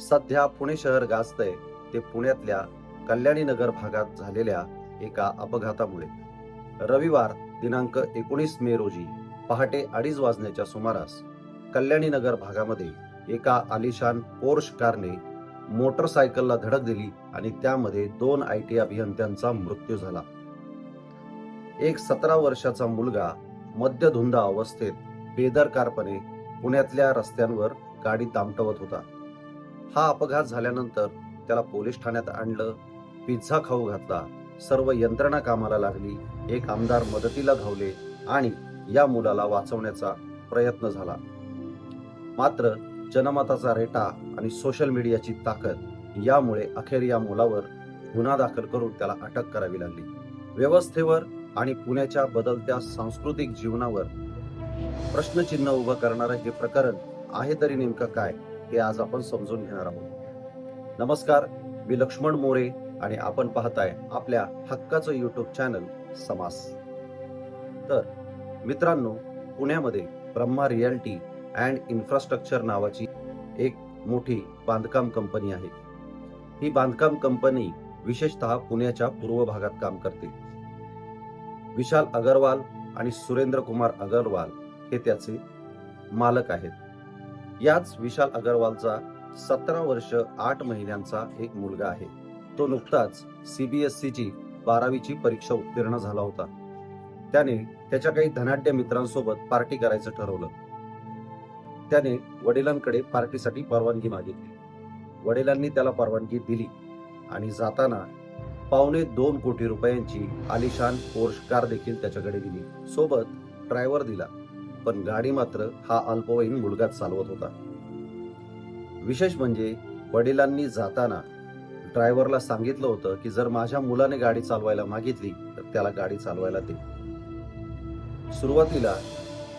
सध्या पुणे शहर गाजतंय. ते पुण्यातल्या कल्याणी नगर भागात झालेल्या एका अपघातामुळे. रविवार दिनांक एकोणीस मे रोजी पहाटे अडीच वाजण्याच्या सुमारास कल्याणी नगर भागामध्ये एका आलिशान पोर्श कारने मोटरसायकलला धडक दिली आणि त्यामध्ये दोन आय टी अभियंत्यांचा मृत्यू झाला. एक सतरा वर्षाचा मुलगा मद्यधुंद अवस्थेत बेदरकारपणे पुण्यातल्या रस्त्यांवर गाडी दामटवत होता. हा अपघात झाल्यानंतर त्याला पोलीस ठाण्यात आणलं पिझ्झा खाऊ घातला सर्व यंत्रणा कामाला लागली एक आमदार मदतीला धावले आणि या मुलाला वाचवण्याचा प्रयत्न झाला. मात्र जनमताचा रेटा आणि सोशल मीडियाची ताकद यामुळे अखेर या मुलावर गुन्हा दाखल करून त्याला अटक करावी लागली. व्यवस्थेवर आणि पुण्याच्या बदलत्या सांस्कृतिक जीवनावर प्रश्नचिन्ह उभं करणारं हे प्रकरण आहे तरी नेमकं काय? हे आज आपण समजून घेणार आहोत. नमस्कार मी लक्ष्मण मोरे आणि आपण पाहताय आपल्या हक्काचं युट्यूब चॅनल समास. तर मित्रांनो पुण्यामध्ये ब्रह्मा रियालिटी अँड इन्फ्रास्ट्रक्चर नावाची एक मोठी बांधकाम कंपनी आहे. ही बांधकाम कंपनी विशेषतः पुण्याच्या पूर्व भागात काम करते. विशाल अगरवाल आणि सुरेंद्र कुमार अगरवाल हे त्याचे मालक आहेत. याच विशाल अगरवालचा सतरा वर्ष आठ महिन्यांचा एक मुलगा आहे. तो नुकताच सीबीएसईची बारावीची परीक्षा उत्तीर्ण झाला होता. त्याने त्याच्या काही धनाढ्य मित्रांसोबत पार्टी करायचं ठरवलं. त्याने वडिलांकडे पार्टीसाठी परवानगी मागितली. वडिलांनी त्याला परवानगी दिली आणि जाताना पावणे दोन कोटी रुपयांची आलिशान पोर्श कार देखील त्याच्याकडे दिली. सोबत ड्रायव्हर दिला. पण गाडी मात्र हा अल्पवयीन मुलगाच चालवत होता. विशेष म्हणजे वडिलांनी जाताना ड्रायव्हरला सांगितलं होतं की जर माझ्या मुलाने गाडी चालवायला मागितली तर त्याला गाडी चालवायला दे. सुरुवातीला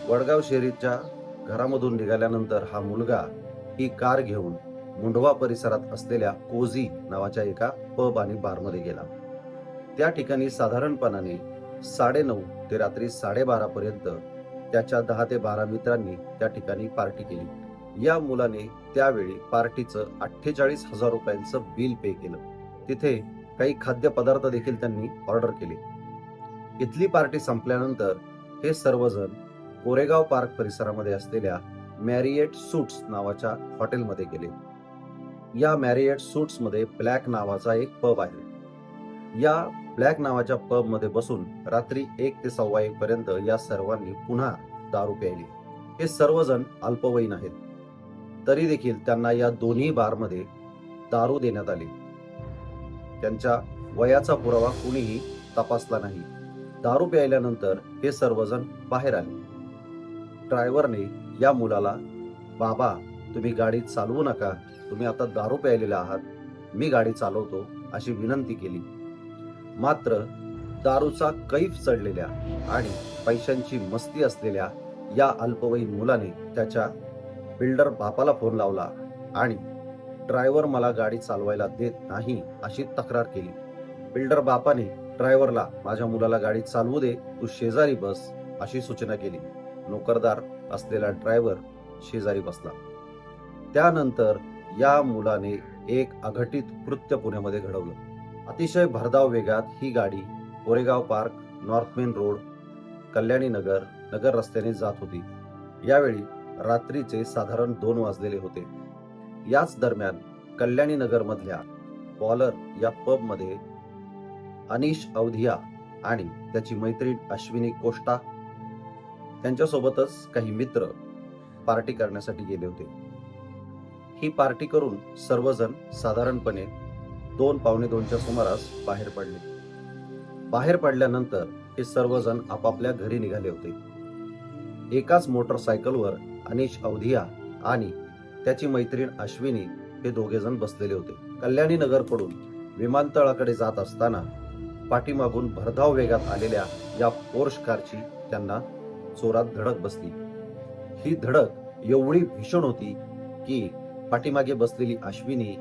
वडगाव शेरीच्या घरामधून निघाल्यानंतर हा मुलगा ही कार घेऊन मुंढवा परिसरात असलेल्या कोझी नावाच्या एका पब आणि बारमध्ये गेला. त्या ठिकाणी साधारणपणाने साडेनऊ ते रात्री साडेबारापर्यंत त्याच्या दहा ते बारा मित्रांनी त्या ठिकाणी पार्टी केली. या मुलाने त्यावेळी पार्टीचं अठ्ठेचाळीस हजार रुपयांचं बिल पे केलं. तिथे काही खाद्यपदार्थ देखील त्यांनी ऑर्डर केले. इथली पार्टी संपल्यानंतर हे सर्वजण कोरेगाव पार्क परिसरामध्ये असलेल्या मॅरिएट सूट्स नावाच्या हॉटेलमध्ये गेले. या मॅरिएट सूट्समध्ये ब्लॅक नावाचा एक पब आहे. या ब्लॅक नावाच्या पबमध्ये बसून रात्री एक ते सव्वा एक पर्यंत या सर्वांनी पुन्हा दारू प्यायली. हे सर्वजण अल्पवयीन आहेत. तरी देखील त्यांना या दोन्ही बारमध्ये दारू देण्यात आली. त्यांच्या वयाचा पुरावा कुणीही तपासला नाही. दारू प्यायल्यानंतर हे सर्वजण बाहेर आले. ड्रायव्हरने या मुलाला बाबा तुम्ही गाडी चालवू नका. तुम्ही आता दारू प्यायलेला आहात. मी गाडी चालवतो अशी विनंती केली. मात्र दारूचा कैफ चढलेल्या आणि पैशांची मस्ती असलेल्या या अल्पवयीन मुलाने त्याच्या बिल्डर बापाला फोन लावला आणि ड्रायव्हर मला गाडी चालवायला देत नाही अशी तक्रार केली. बिल्डर बापाने ड्रायव्हरला माझ्या मुलाला गाडी चालवू दे तू शेजारी बस अशी सूचना केली. नोकरदार असलेला ड्रायव्हर शेजारी बसला. त्यानंतर या मुलाने एक अघटित कृत्य पुण्यामध्ये घडवलं. अतिशय भरधाव वेगात ही गाडी Koregaon park north main road Kalyani Nagar Nagar रस्त्याने जात होती. यावेळी रात्रीचे साधारण दोन वाजलेले होते. याच दरम्यान कल्याणी नगर मधल्या बॉलर या पबमध्ये अनिश अवधिया आणि त्याची मैत्रीण अश्विनी कोष्टा त्यांच्यासोबतच काही मित्र पार्टी करण्यासाठी गेले होते. ही पार्टी करून सर्वजण साधारणपणे दोन पावणे दोनच्या सुमारास बाहेर पडले. बाहेर पडल्यानंतर हे सर्वजण आपापल्या घरी निघाले होते. एकाच मोटरसायकलवर अनिश अवधिया आणि त्याची मैत्रीण अश्विनी हे दोघेजण बसलेले होते. कल्याणी नगरकडून विमानतळाकडे जात असताना पाठीमागून भरधाव वेगात आलेल्या या पोर्श कारची त्यांना चोरात धडक बसली. ही धडक एवढी भीषण होती की पाठीमागे बसलेली अश्विनी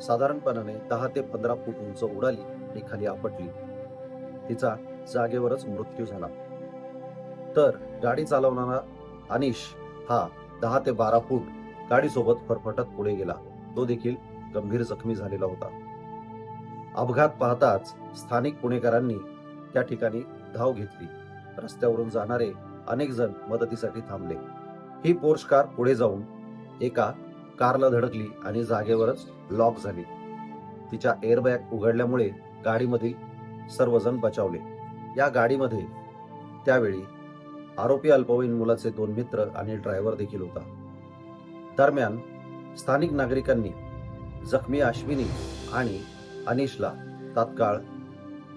साधारणपणाने दहा ते पंधरा फूट उंच उडाली आणि खाली आपटली. तिचा जागेवरच मृत्यू झाला. तर गाडी चालवणारा अनिश हा दहा ते बारा फूट गाडीसोबत फरफटत पुढे गेला. तो देखील गंभीर जखमी झालेला होता. अपघात पाहताच स्थानिक पुणेकरांनी त्या ठिकाणी धाव घेतली. रस्त्यावरून जाणारे अनेक जण मदतीसाठी थांबले. ही पोर्श कार पुढे जाऊन एका कारला धडकली आणि जागेवरच लॉक झाली. तिच्या एअरबॅग उघडल्यामुळे गाडीमधील सर्वजण बचावले. या गाडीमध्ये त्यावेळी आरोपी अल्पवयीन मुलाचे दोन मित्र आणि ड्रायव्हर देखील होता. दरम्यान स्थानिक नागरिकांनी जखमी अश्विनी आणि अनिशला तात्काळ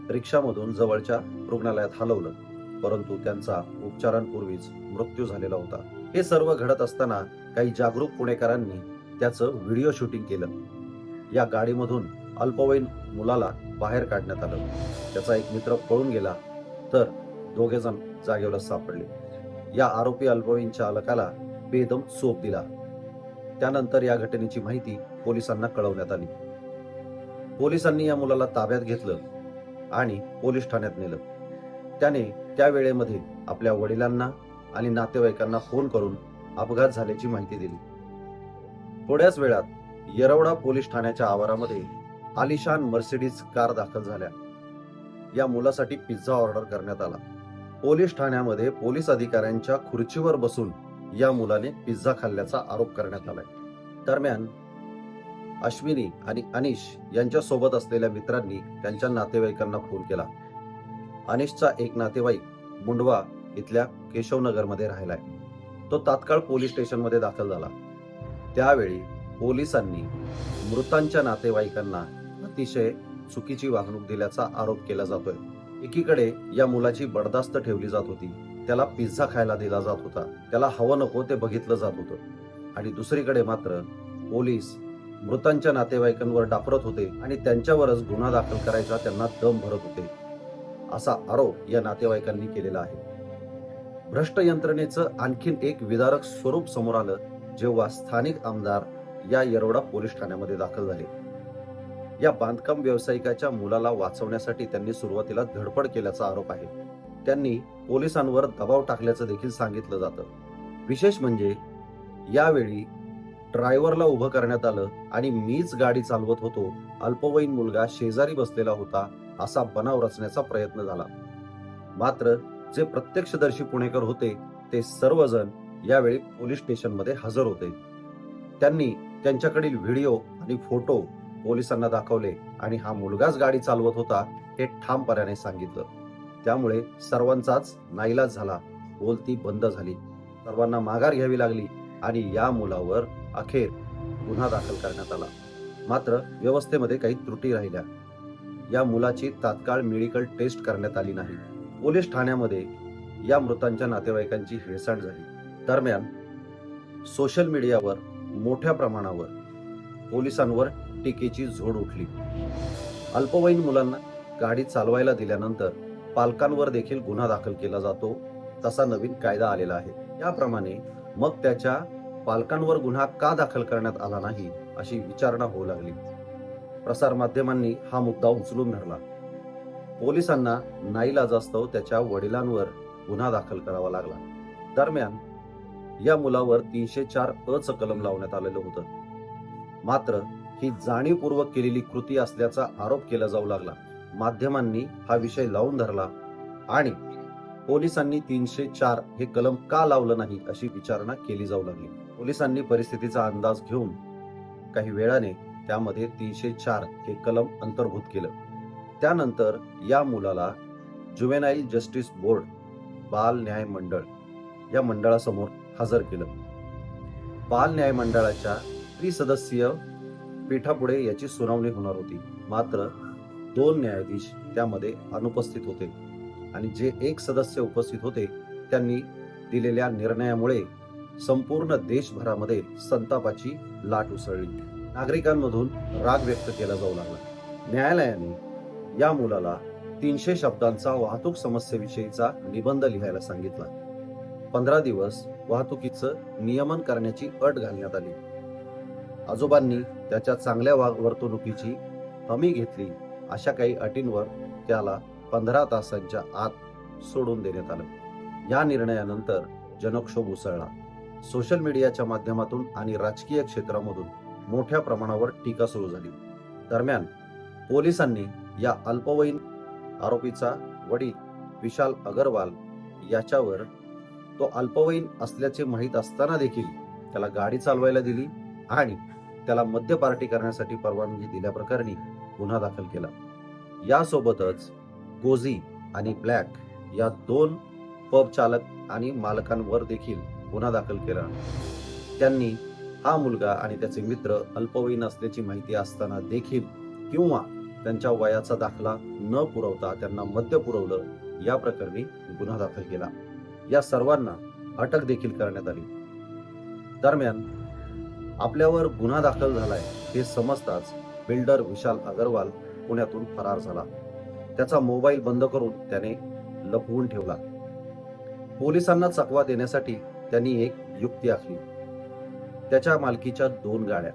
रिक्षामधून जवळच्या रुग्णालयात हलवलं परंतु त्यांचा उपचारांपूर्वीच मृत्यू झालेला होता. हे सर्व घडत असताना काही जागरूक पुणेकरांनी त्याचं व्हिडिओ शूटिंग केलं. या गाडीमधून अल्पवयीन मुलाला बाहेर काढण्यात आलं. त्याचा एक मित्र पळून गेला तर दोघे जण जागेवर सापडले. या आरोपी अल्पवयीन चालकाला बेदम चोप दिला. त्यानंतर या घटनेची माहिती पोलिसांना कळवण्यात आली. पोलिसांनी या मुलाला ताब्यात घेतलं आणि पोलीस ठाण्यात नेलं. त्याने त्या वेळेमध्ये आपल्या वडिलांना आणि नातेवाईकांना फोन करून अपघात झाल्याची माहिती दिली. थोड्याच वेळात येरवडा पोलीस ठाण्याच्या आवारामध्ये आलिशान मर्सिडीज कार दाखल झाल्या. या मुलासाठी पिझ्झा ऑर्डर करण्यात आला. पोलीस ठाण्यामध्ये पोलीस अधिकाऱ्यांच्या खुर्चीवर बसून या मुलाने पिझ्झा खाल्ल्याचा आरोप करण्यात आलाय. दरम्यान अश्विनी आणि अनिश यांच्या सोबत असलेल्या मित्रांनी त्यांच्या नातेवाईकांना फोन केला. अनिशचा एक नातेवाईक मुंडवा इथल्या केशवनगरमध्ये राहिलाय. तो तात्काळ पोलीस स्टेशनमध्ये दाखल झाला. त्यावेळी पोलिसांनी मृतांच्या नातेवाईकांना अतिशय चुकीची वागणूक दिल्याचा आरोप केला जातोय. एकीकडे या मुलाची बडदास्त ठेवली जात होती. त्याला पिझ्झा खायला दिला जात होता. त्याला हवं नको ते बघितलं जात होतं. आणि दुसरीकडे मात्र पोलीस मृतांच्या नातेवाईकांवर डापरत होते आणि त्यांच्यावरच गुन्हा दाखल करायचा त्यांना दम भरत होते. असा आरोप या नातेवाईकांनी केलेला आहे. भ्रष्ट यंत्रणेचं आणखीन एक विदारक स्वरूप समोर आलं जेव्हा स्थानिक आमदार या येरवडा पोलीस ठाण्यामध्ये दाखल झाले. या बांधकाम व्यावसायिकाच्या मुलाला वाचवण्यासाठी त्यांनी सुरुवातीला धडपड केल्याचा आरोप आहे. त्यांनी पोलिसांवर दबाव टाकल्याचं देखील सांगितलं जातं. विशेष म्हणजे यावेळी ड्रायव्हरला उभं करण्यात आलं आणि मीच गाडी चालवत होतो. अल्पवयीन मुलगा शेजारी बसलेला होता असा बनाव रचण्याचा प्रयत्न झाला. मात्र जे प्रत्यक्षदर्शी पुणेकर होते ते सर्वजण यावेळी पोलीस स्टेशनमध्ये हजर होते. त्यांनी त्यांच्याकडील व्हिडिओ आणि फोटो पोलिसांना दाखवले आणि हा मुलगाच गाडी चालवत होता हे ठामपणाने सांगितलं. त्यामुळे सर्वांचाच नाईलाज झाला. बोलती बंद झाली. सर्वांना माघार घ्यावी लागली आणि या मुलावर अखेर गुन्हा दाखल करण्यात आला. मात्र व्यवस्थेमध्ये काही त्रुटी राहिल्या. या मुलाची तात्काळ मेडिकल टेस्ट करण्यात आली नाही. पोलीस ठाण्यामध्ये या मृतांच्या नातेवाईकांची हेळसांड झाली. दरम्यान सोशल मीडियावर मोठ्या प्रमाणावर पोलिसांवर टीकेची झोड उठली. अल्पवयीन मुलांना गाडी चालवायला दिल्यानंतर पालकांवर देखील गुन्हा दाखल केला जातो तसा नवीन कायदा आलेला आहे. याप्रमाणे मग त्याच्या पालकांवर गुन्हा का दाखल करण्यात आला नाही अशी विचारणा होऊ लागली. प्रसार माध्यमांनी हा मुद्दा उचलून धरला. पोलिसांना नाईलाजास्तव त्याच्या वडिलांवर गुन्हा दाखल करावा लागला. दरम्यान या मुलावर तीनशे चार अच कलम लावण्यात आलेलं होतं. मात्र ही जाणीवपूर्वक केलेली कृती असल्याचा आरोप केला जाऊ लागला. माध्यमांनी हा विषय लावून धरला आणि पोलिसांनी तीनशे चार हे कलम का लावलं नाही अशी विचारणा केली जाऊ लागली. पोलिसांनी परिस्थितीचा अंदाज घेऊन काही वेळाने त्यामध्ये तीनशे चार हे कलम अंतर्भूत केलं. त्यानंतर या मुलाला जुवेनाईल जस्टिस बोर्ड बाल न्याय मंडळ या मंडळासमोर हजर केलं. बाल न्याय मंडळाच्या त्रिसदस्यीय पीठापुढे याची सुनावणी होणार होती. मात्र दोन न्यायाधीश त्यामध्ये अनुपस्थित होते आणि जे एक सदस्य उपस्थित होते त्यांनी दिलेल्या निर्णयामुळे संपूर्ण देशभरामध्ये संतापाची लाट उसळली. नागरिकांमधून राग व्यक्त केला जाऊ लागला. न्यायालयाने या मुलाला तीनशे शब्दांचा वाहतूक समस्येविषयीचा निबंध लिहायला सांगितला. पंधरा दिवस वाहतुकीचं नियमन करण्याची अट घालण्यात आली. आजोबांनी त्याच्या चांगल्या वर्तणुकीची हमी घेतली. अशा काही अटींवर त्याला पंधरा तासांच्या आत सोडून देण्यात आलं. या निर्णयानंतर जनक्षोभ उसळला. सोशल मीडियाच्या माध्यमातून आणि राजकीय क्षेत्रामधून मोठ्या प्रमाणावर टीका सुरू झाली. दरम्यान पोलिसांनी या अल्पवयीन आरोपीचा वडील विशाल अगरवाल याच्यावर तो अल्पवयीन असल्याचे माहीत असताना देखील त्याला गाडी चालवायला दिली आणि त्याला मद्य पार्टी करण्यासाठी परवानगी दिल्याप्रकरणी गुन्हा दाखल केला. यासोबतच गोझी आणि ब्लॅक या दोन पब चालक आणि मालकांवर देखील गुन्हा दाखल केला. त्यांनी हा मुलगा आणि त्याचे मित्र अल्पवयीन असल्याची माहिती असताना देखील किंवा त्यांच्या वयाचा दाखला न पुरवता त्यांना मद्य पुरवलं या प्रकरणी गुन्हा दाखल केला. या सर्वांना अटक देखील करण्यात आली. दरम्यान आपल्यावर गुन्हा दाखल झालाय हे समजताच बिल्डर विशाल अगरवाल पुण्यातून फरार झाला. त्याचा मोबाईल बंद करून त्याने लपवून ठेवला. पोलिसांना चकवा देण्यासाठी त्यांनी एक युक्ती आखली. त्याच्या मालकीच्या दोन गाड्या.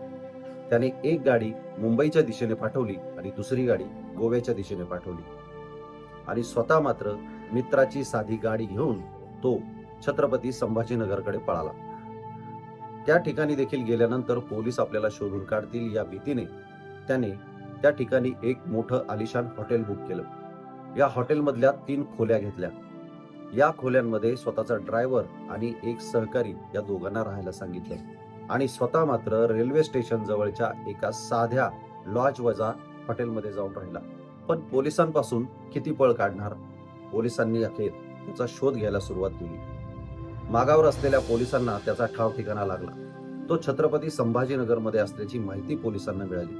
त्याने एक गाडी मुंबईच्या दिशेने पाठवली आणि दुसरी गाडी गोव्याच्या दिशेने पाठवली. आणि स्वतः मात्र मित्राची साधी गाडी घेऊन तो छत्रपती संभाजीनगरकडे पळाला. त्या ठिकाणी देखील गेल्यानंतर पोलीस आपल्याला शोधून काढतील या भीतीने त्याने त्या ठिकाणी एक मोठं आलिशान हॉटेल बुक केलं. या हॉटेलमधल्या तीन खोल्या घेतल्या. या खोल्यांमध्ये स्वतःचा ड्रायव्हर आणि एक सहकारी या दोघांना राहायला सांगितलं. आणि स्वतः मात्र रेल्वे स्टेशन जवळच्या एका साध्या लॉज वजा हॉटेलमध्ये जाऊन राहिला. पण पोलिसांपासून किती पळ काढणार? पोलिसांनी अखेर त्याचा शोध घ्यायला सुरुवात केली. मागावर असलेल्या पोलिसांना त्याचा ठाव ठिकाणा लागला. तो छत्रपती संभाजीनगरमध्ये असल्याची माहिती पोलिसांना मिळाली.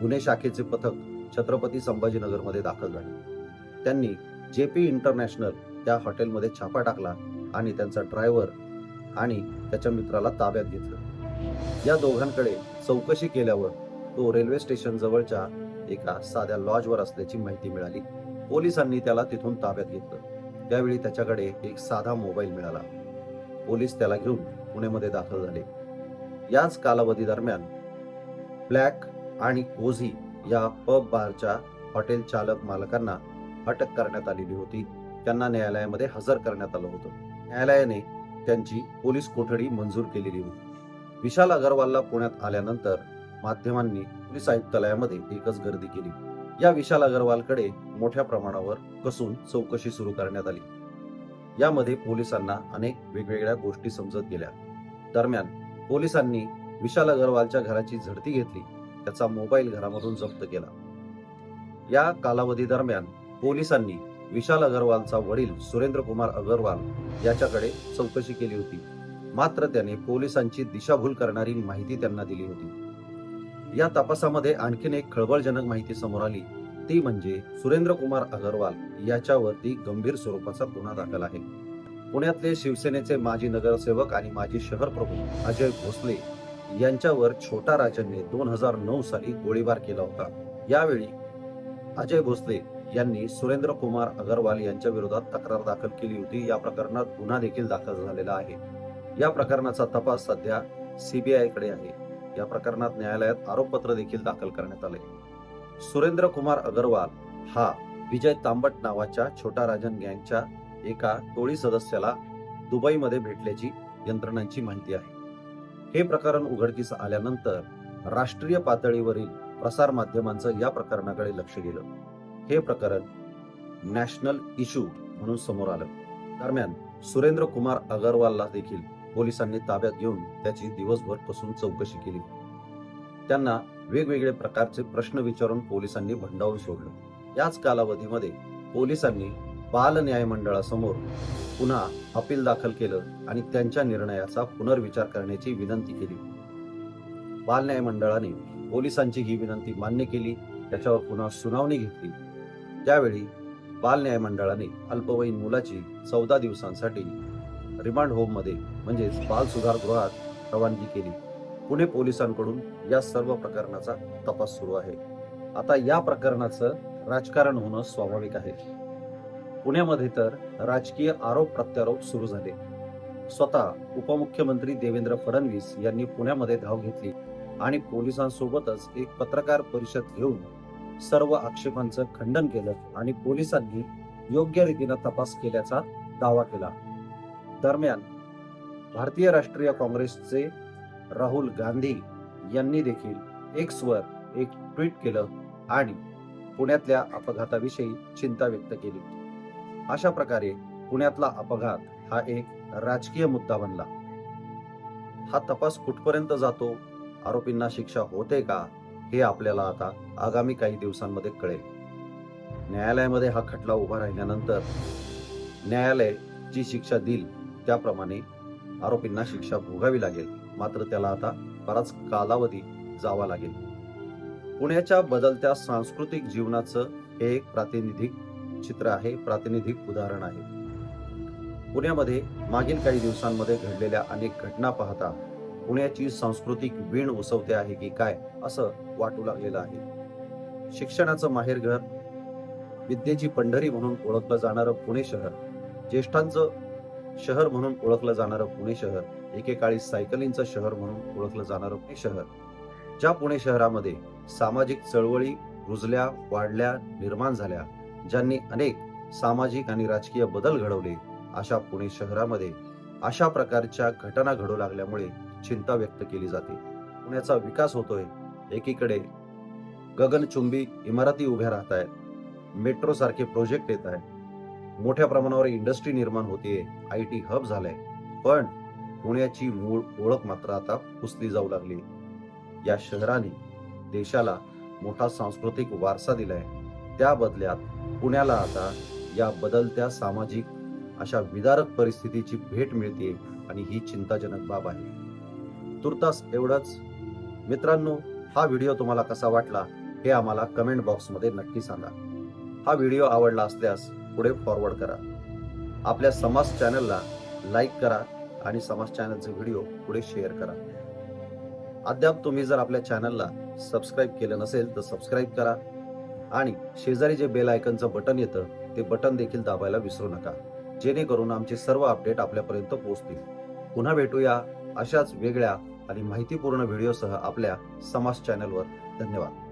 गुन्हे शाखेचे पथक छत्रपती संभाजीनगरमध्ये दाखल झाले. त्यांनी जे पी इंटरनॅशनल त्या हॉटेलमध्ये छापा टाकला आणि त्यांचा ड्रायव्हर आणि त्याच्या मित्राला ताब्यात घेतलं. या दोघांकडे चौकशी केल्यावर तो रेल्वे स्टेशन जवळच्या एका साध्या लॉजवर असल्याची माहिती मिळाली. पोलिसांनी त्याला तिथून ताब्यात घेतलं. त्यावेळी त्याच्याकडे एक साधा मोबाईल मिळाला. पोलीस त्याला घेऊन पुणेमध्ये दाखल झाले. याच कालावधी दरम्यान ब्लॅक आणि कोझी या पब बारच्या हॉटेल चालक मालकांना अटक करण्यात आलेली होती. त्यांना न्यायालयामध्ये हजर करण्यात आलं होतं. न्यायालयाने त्यांची पोलीस कोठडी मंजूर केलेली होती. विशाल अगरवालला पुण्यात आल्यानंतर माध्यमांनी पोलीस आयुक्तालयामध्ये एकच गर्दी केली. या विशाल अगरवालकडे मोठ्या प्रमाणावर कसून चौकशी सुरू करण्यात आली. यामध्ये पोलिसांना अनेक वेगवेगळ्या गोष्टी समजत गेल्या. दरम्यान पोलिसांनी विशाल अगरवालच्या घराची झडती घेतली त्याचा मोबाईल घरामधून जप्त केला. या कालावधी दरम्यान पोलिसांनी विशाल अगरवालचा वडील सुरेंद्र कुमार अगरवाल याच्याकडे चौकशी केली होती. मात्र त्याने पोलिसांची दिशाभूल करणारी माहिती त्यांना दिली होती. या तपासामध्ये आणखीन एक खळबळजनक माहिती समोर आली. ती म्हणजे सुरेंद्र कुमार अगरवाल याच्यावरती गंभीर स्वरूपाचा गुन्हा दाखल आहे. पुण्यातले शिवसेनेचे माजी नगरसेवक आणि माजी शहर प्रमुख अजय भोसले यांच्यावर छोटा राजनने दोन हजार नऊ साली गोळीबार केला होता. यावेळी अजय भोसले यांनी सुरेंद्र कुमार अगरवाल यांच्या विरोधात तक्रार दाखल केली होती. या प्रकरणात गुन्हा देखील दाखल झालेला आहे. या प्रकरणाचा तपास सध्या सीबीआयकडे आहे. या प्रकरणात न्यायालयात आरोपपत्र देखील दाखल करण्यात आले. सुरेंद्र कुमार अगरवाल हा विजय तांबट नावाच्या छोटा राजन गँगच्या एका टोळी सदस्याला दुबईमध्ये भेटल्याची यंत्रणांची माहिती आहे. हे प्रकरण उघडकीस आल्यानंतर राष्ट्रीय पातळीवरील प्रसार माध्यमांचं या प्रकरणाकडे लक्ष गेलं. हे प्रकरण नॅशनल इश्यू म्हणून समोर आलं. दरम्यान सुरेंद्र कुमार अगरवालला देखील पोलिसांनी ताब्यात घेऊन त्याची दिवसभर कसून चौकशी केली. त्यांना वेगवेगळे प्रकारचे प्रश्न विचारून पोलिसांनी भंडावून सोडलं. याच कालावधीमध्ये पोलिसांनी बाल न्याय मंडळासमोर पुन्हा अपील दाखल केलं आणि त्यांच्या निर्णयाचा पुनर्विचार करण्याची विनंती केली. बाल न्याय मंडळाने पोलिसांची ही विनंती मान्य केली त्याच्यावर पुन्हा सुनावणी घेतली. त्यावेळी बाल न्याय मंडळाने अल्पवयीन मुलाची चौदा दिवसांसाठी रिमांड होममध्ये म्हणजेच बाल सुधार गृहात रवानगी केली. पुणे पोलिसांकडून या सर्व प्रकरणाचा तपास सुरू आहे. आता या प्रकरणाचं राजकारण होणं स्वाभाविक आहे. पुण्यामध्ये तर राजकीय आरोप प्रत्यारोप सुरू झाले. स्वतः उपमुख्यमंत्री देवेंद्र फडणवीस यांनी पुण्यामध्ये धाव घेतली आणि पोलिसांसोबतच एक पत्रकार परिषद घेऊन सर्व आक्षेपांचं खंडन केलं आणि पोलिसांनी योग्य रीतीनं तपास केल्याचा दावा केला. दरम्यान भारतीय राष्ट्रीय काँग्रेसचे राहुल गांधी यांनी देखील एक्सवर एक ट्विट केलं आणि पुण्यातल्या अपघाताविषयी चिंता व्यक्त केली. अशा प्रकारे पुण्यातला अपघात हा एक राजकीय मुद्दा बनला. हा तपास कुठपर्यंत जातो आरोपींना शिक्षा होते का हे आपल्याला आता आगामी काही दिवसांमध्ये कळेल. न्यायालयामध्ये हा खटला उभा राहिल्यानंतर न्यायालय जी शिक्षा देईल त्याप्रमाणे आरोपींना शिक्षा भोगावी लागेल. मात्र त्याला आता बराच कालावधी जावा लागेल. पुण्याच्या बदलत्या सांस्कृतिक जीवनाचं हे एक प्रातिनिधिक चित्र आहे प्रातिनिधिक उदाहरण आहे. पुण्यामध्ये मागील काही दिवसांमध्ये घडलेल्या अनेक घटना पाहता पुण्याची सांस्कृतिक वीण उसवते आहे की काय असं वाटू लागलेलं आहे. शिक्षणाचं माहेरघर विद्येची पंढरी म्हणून ओळखलं जाणारं पुणे शहर ज्येष्ठांचं शहर म्हणून ओळखलं जाणारं पुणे शहर एकेकाळी सायकलिंगचं शहर म्हणून ओळखलं जाणारं पुणे शहर. ज्या पुणे शहरामध्ये सामाजिक चळवळी रुजल्या वाढल्या निर्माण झाल्या ज्यांनी अनेक सामाजिक आणि राजकीय बदल घडवले अशा पुणे शहरामध्ये अशा प्रकारच्या घटना घडू लागल्यामुळे चिंता व्यक्त केली जाते. पुण्याचा विकास होतोय. एकीकडे गगनचुंबी इमारती उभ्या राहत आहेत मेट्रो सारखे प्रोजेक्ट येत आहेत मोठ्या प्रमाणावर इंडस्ट्री निर्माण होते आय टी हब झालंय. पण पुण्याची मूळ ओळख मात्र आता पुसली जाऊ लागली. या शहराने देशाला मोठा सांस्कृतिक वारसा दिलाय. त्या बदल्यात पुण्याला आता या बदलत्या सामाजिक अशा विदारक परिस्थितीची भेट मिळते आणि ही चिंताजनक बाब आहे. तुर्तास एवढंच. मित्रांनो हा व्हिडिओ तुम्हाला कसा वाटला हे आम्हाला कमेंट बॉक्समध्ये नक्की सांगा. हा व्हिडिओ आवडला असल्यास पुढे फॉरवर्ड करा. आपल्या समाज चॅनलला लाईक करा आणि समाज चॅनलचे व्हिडिओ पुढे शेअर करा. अद्याप तुम्ही जर आपल्या चॅनलला सबस्क्राईब केलं नसेल तर सबस्क्राईब करा. आणि शेजारी जे बेल आयकनचं बटन येतं ते बटन देखील दाबायला विसरू नका. जेणेकरून आमचे सर्व अपडेट आपल्यापर्यंत पोहोचतील. पुन्हा भेटूया अशाच वेगळ्या आणि माहितीपूर्ण व्हिडिओसह आपल्या समाज चॅनलवर धन्यवाद.